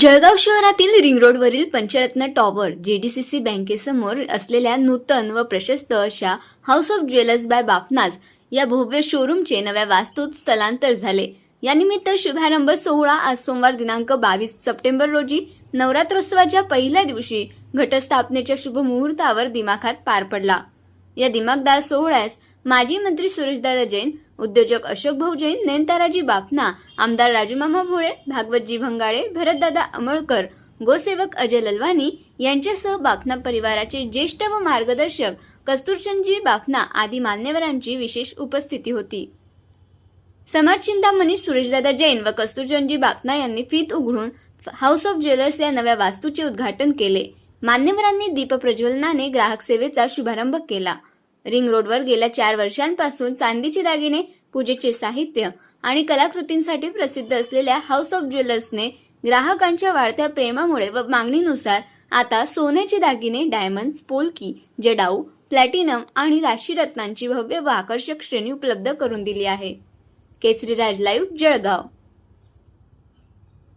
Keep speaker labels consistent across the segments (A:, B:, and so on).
A: जळगाव शहरातील रिंग रोडवरील पंचरत्न टॉवर जेडीसीसी बँकेसमोर असलेल्या नूतन व प्रशस्त अशा house of jewellers by Bafna's या भव्य शोरूमचे नव्या वास्तूत स्थलांतर झाले. यानिमित्त शुभारंभ सोहळा आज सोमवार दिनांक बावीस सप्टेंबर रोजी नवरात्रोत्सवाच्या पहिल्या दिवशी घटस्थापनेच्या शुभ मुहूर्तावर दिमाखात पार पडला. या दिमागदार सोहळ्यास माजी मंत्री सुरेशदादा जैन उद्योजक अशोक भाऊ जैन नयनताराजी बापना आमदार राजूमामा भोळे भागवतजी भंगाळे भरतदादा अमळकर गोसेवक अजय ललवानी यांच्यासह बाफना परिवाराचे ज्येष्ठ व मार्गदर्शक कस्तुरचंदजी बाफना आदी मान्यवरांची विशेष उपस्थिती होती. समाजचिंतामणी सुरेशदादा जैन व कस्तुरचंदजी बापना यांनी फीत उघडून हाऊस ऑफ ज्वेलर्स या नव्या वास्तूचे उद्घाटन केले. मान्यवरांनी दीप प्रज्वलनाने ग्राहक सेवेचा शुभारंभ केला. रिंग रोडवर गेल्या चार वर्षांपासून चांदीचे दागिने पूजेचे साहित्य आणि कलाकृतींसाठी प्रसिद्ध असलेल्या हाऊस ऑफ ज्वेलर्सने ग्राहकांच्या वाढत्या प्रेमामुळे व मागणीनुसार आता सोन्याचे दागिने डायमंड्स पोलकी जडाऊ प्लॅटिनम आणि राशीरत्नांची भव्य व आकर्षक श्रेणी उपलब्ध करून दिली आहे. केसरीराज लाईव्ह जळगाव.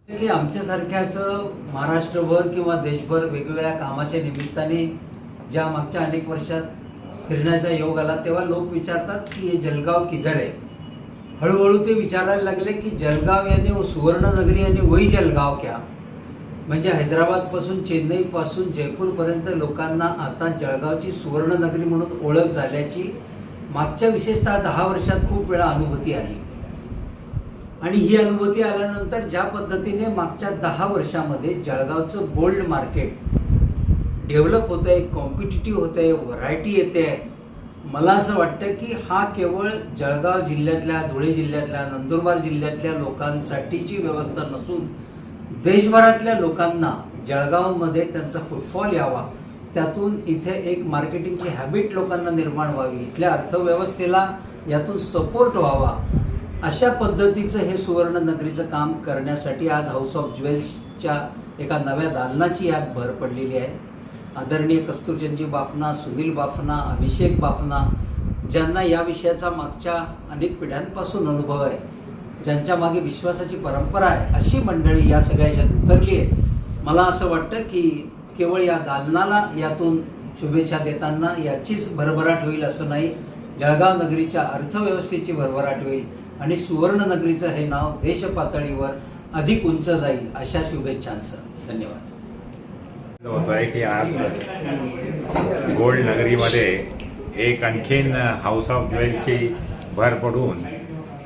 B: की आमच्यासारख्याच महाराष्ट्रभर किंवा देशभर वेगवेगळ्या कामाच्या निमित्ताने ज्या मागच्या अनेक वर्षात फिरण्याचा योग आला तेव्हा लोक विचारतात की हे जलगाव किधर आहे? हळूहळू ते विचारायला लागले की जलगाव याने सुवर्णनगरी आणि वही जलगाव क्या? म्हणजे हैदराबादपासून चेन्नईपासून जयपूरपर्यंत लोकांना आता जळगावची सुवर्णनगरी म्हणून ओळख झाल्याची मागच्या विशेषतः दहा वर्षात खूप वेळा अनुभूती आली. आणि ही अनुभूती आल्यानंतर ज्या पद्धतीने मागच्या दहा वर्षामध्ये जळगावचं गोल्ड मार्केट डेव्हलप होत आहे कॉम्पिटिटिव्ह होत आहे व्हरायटी येते. आहे मला असं वाटतं की हा केवळ जळगाव जिल्ह्यातल्या धुळे जिल्ह्यातल्या नंदुरबार जिल्ह्यातल्या लोकांसाठीची व्यवस्था नसून देशभरातल्या लोकांना जळगावमध्ये त्यांचा फुटफॉल यावा. त्यातून इथे एक मार्केटिंगची हॅबिट लोकांना निर्माण व्हावी. इथल्या अर्थव्यवस्थेला यातून सपोर्ट व्हावा. अशा पद्धतीचं हे सुवर्णनगरीचं काम करण्यासाठी आज हाऊस ऑफ ज्वेल्सच्या एका नव्या दालनाची यात भर पडलेली आहे. आदरणीय कस्तुरचंदजी बाफना सुनील बाफना अभिषेक बाफना ज्यांना या विषयाचा मागच्या अनेक पिढ्यांपासून अनुभव आहे ज्यांच्या मागे विश्वासाची परंपरा आहे अशी मंडळी या सगळ्याच्यात उतरली आहे. मला असं वाटतं की केवळ या दालनाला यातून शुभेच्छा देताना याचीच भरभराट होईल असं नाही. जळगाव नगरीच्या अर्थव्यवस्थेची भरभराट होईल आणि सुवर्णनगरीचं हे नाव देश पातळीवर अधिक उंच जाईल अशा शुभेच्छांचं. धन्यवाद.
C: होत आहे की आज गोल्ड नगरीमध्ये एक आणखीन हाऊस ऑफ ज्वेलची भर पडून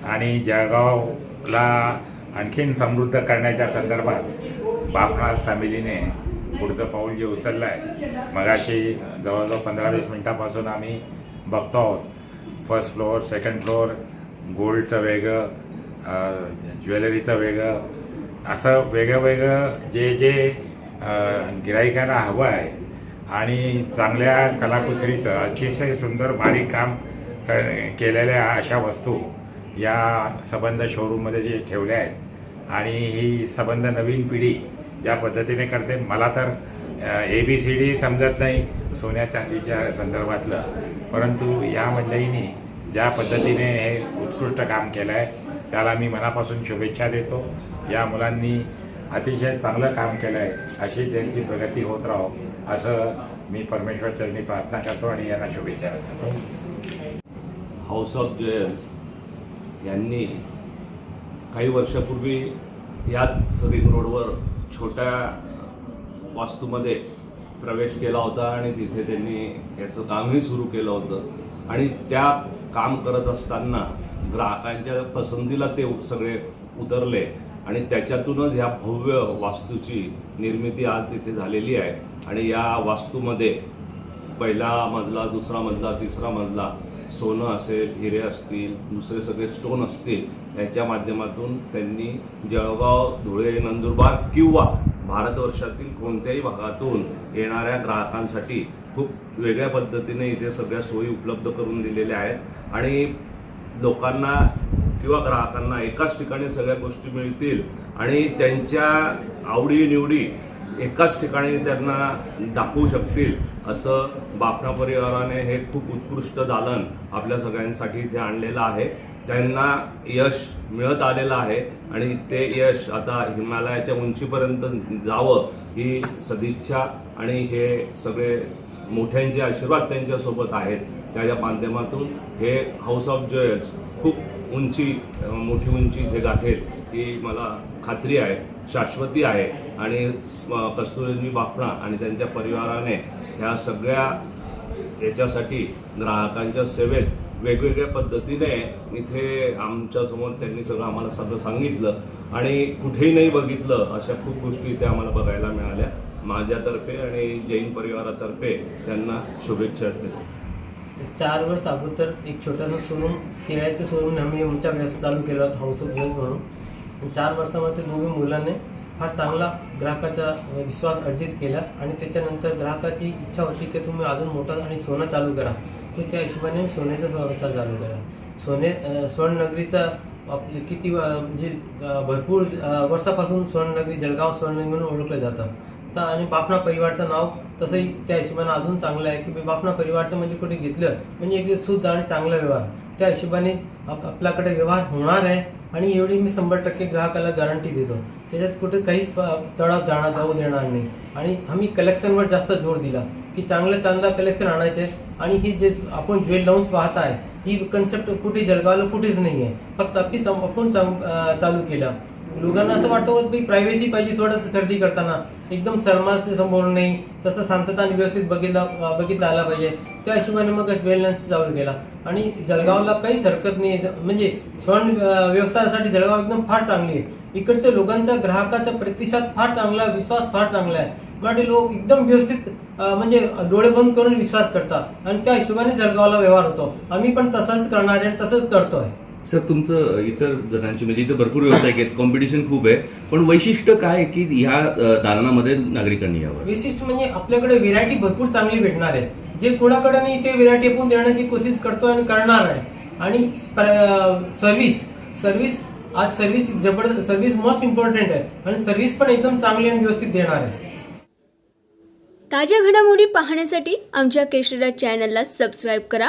C: आणि जळगावला आणखीन समृद्ध करण्याच्या संदर्भात बाफनास फॅमिलीने पुढचं पाऊल जे उचललं आहे मगाशी जवळजवळ पंधरा वीस मिनटापासून आम्ही बघतो आहोत. फर्स्ट फ्लोअर सेकंड फ्लोअर गोल्डचं वेगळं ज्वेलरीचं वेगळं असं वेगळं वेगळं जे जे गिराईकांना हवं आहे. आणि चांगल्या कलाकुसरीचं अतिशय सुंदर बारीक काम केलेल्या अशा वस्तू या सबंध शोरूममध्ये जे ठेवल्या आहेत. आणि ही सबंध नवीन पिढी ज्या पद्धतीने करते मला तर ए बी सी डी समजत नाही सोन्या चांदीच्या संदर्भातलं. परंतु या मंडळींनी ज्या पद्धतीने हे उत्कृष्ट काम केलं आहे त्याला मी मनापासून शुभेच्छा देतो. या मुलांनी अतिशय चांगलं काम केलं आहे अशी त्यांची प्रगती होत राहो असं मी परमेश्वर चरणी प्रार्थना करतो आणि यांना शुभेच्छा देतो.
D: हाऊस ऑफ ज्वेल्स यांनी काही वर्षापूर्वी याच रिंग रोडवर छोट्या वास्तूमध्ये प्रवेश केला होता आणि तिथे त्यांनी याचं कामही सुरू केलं होतं. आणि त्या काम करत असताना ग्राहकांच्या पसंतीला ते सगळे उतरले. आणि त्याच्यातूनच ह्या भव्य वास्तूची निर्मिती आज तिथे झालेली आहे. आणि या वास्तूमध्ये पहिला मजला दुसरा मजला तिसरा मजला सोनं असेल हिरे असतील दुसरे सगळे स्टोन असतील याच्या माध्यमातून त्यांनी जळगाव धुळे नंदुरबार किंवा भारतवर्षातील कोणत्याही भागातून येणाऱ्या ग्राहकांसाठी खूप वेगळ्या पद्धतीने इथे सगळ्या सोयी उपलब्ध करून दिलेल्या आहेत. आणि लोकांना किंवा ग्राहकांना एकाच ठिकाणी सगळ्या गोष्टी मिळतील आणि त्यांच्या आवडीनिवडी एकाच ठिकाणी त्यांना दाखवू शकतील असं बापना परिवाराने हे खूप उत्कृष्ट दालन आपल्या सगळ्यांसाठी इथे आणलेलं आहे. त्यांना यश मिळत आलेलं आहे आणि ते यश आता हिमालयाच्या उंचीपर्यंत जावं ही सदिच्छा आणि हे सगळे मोठ्यांचे आशीर्वाद त्यांच्यासोबत आहेत. त्याच्या माध्यमातून हे हाऊस ऑफ ज्वेल्स खूप उंची मोठी उंची इथे गाठेल ही मला खात्री आहे शाश्वती आहे. आणि स्व- कस्तुरंजी बापणा आणि त्यांच्या परिवाराने ह्या सगळ्या याच्यासाठी ग्राहकांच्या सेवेत वेगवेगळ्या पद्धतीने इथे आमच्यासमोर त्यांनी सगळं आम्हाला सगळं सांगितलं. आणि कुठेही नाही बघितलं अशा खूप गोष्टी इथे आम्हाला बघायला मिळाल्या. माझ्यातर्फे आणि जैन परिवारातर्फे त्यांना शुभेच्छा देतो.
E: चार वर्ष अगोदर एक छोटासा शोरूम किरायचं शोरूम आम्ही आमच्या व्यवसाय चालू केला होता हाऊस ऑफ ज्वेल्स म्हणून. चार वर्षामध्ये दोघे मुलांनी फार चांगला ग्राहकाचा विश्वास अर्जित केला आणि त्याच्यानंतर ग्राहकाची इच्छा होती की तुम्ही अजून मोठा आणि सोनं चालू करा. तर त्या हिशोबाने सोन्याचा व्यवसाय चालू करा सोने स्वर्णनगरीचा आपले किती म्हणजे भरपूर वर्षापासून स्वर्णनगरी जळगाव स्वर्णनगरी म्हणून ओळखलं जातं तर आणि बापना परिवारचं नाव तसंही त्या हिशोबाने अजून चांगलं आहे की बे बापना परिवारचं म्हणजे कुठे घेतलं म्हणजे एक शुद्ध आणि चांगला व्यवहार. त्या हिशोबाने आप आपल्याकडे व्यवहार होणार आहे आणि एवढी मी शंभर टक्के ग्राहकाला गॅरंटी देतो. त्याच्यात कुठे काहीच तळाव जाणार जाऊ देणार नाही. आणि आम्ही कलेक्शनवर जास्त जोर दिला की चांगलं चांगलं कलेक्शन आणायचे आणि ही जे आपण ज्वेल लाऊन्स पाहत आहे ही कन्सेप्ट कुठे जळगावला कुठेच नाही आहे फक्त आपली आपण चांग- चालू केलं. लोकांना असं वाटतं की प्रायव्हसी पाहिजे थोडंसं खरेदी करताना. एकदम शर्माचे समोर नाही तसं शांतता आणि व्यवस्थित बघितला बघितला आला पाहिजे. त्या हिशोबाने मग वेलनेस चालू केला. आणि जळगावला काहीच हरकत नाही. म्हणजे स्वर्ण व्यवसायासाठी जळगाव एकदम फार चांगली आहे. इकडच्या लोकांचा ग्राहकाचा प्रतिसाद फार चांगला विश्वास फार चांगला आहे. मराठी लोक एकदम व्यवस्थित म्हणजे डोळे बंद करून विश्वास करतात. आणि त्या हिशोबाने जळगावला व्यवहार होतो. आम्ही पण तसंच करणार आहे आणि तसंच करतोय.
F: सर तुमचं इतर जणांची म्हणजे इथे भरपूर व्यावसायिक आहेत कॉम्पिटिशन खूप आहे. पण वैशिष्ट्य काय आहे की ह्या दालनामध्ये नागरिकांनी यावं?
E: विशिष्ट म्हणजे आपल्याकडे व्हेरायटी भरपूर चांगली भेटणार आहे. जे कुणाकडे नाही ते व्हेरायटी आपण देण्याची कोशिश करतो आणि करणार आहे. आणि सर्व्हिस सर्व्हिस आज सर्व्हिस जबरदस्त सर्व्हिस मोस्ट इम्पॉर्टंट आहे. आणि सर्व्हिस पण एकदम चांगली आणि व्यवस्थित देणार आहे.
A: ताज्या घडामोडी पाहण्यासाठी आमच्या केशरा चॅनलला सबस्क्राईब करा.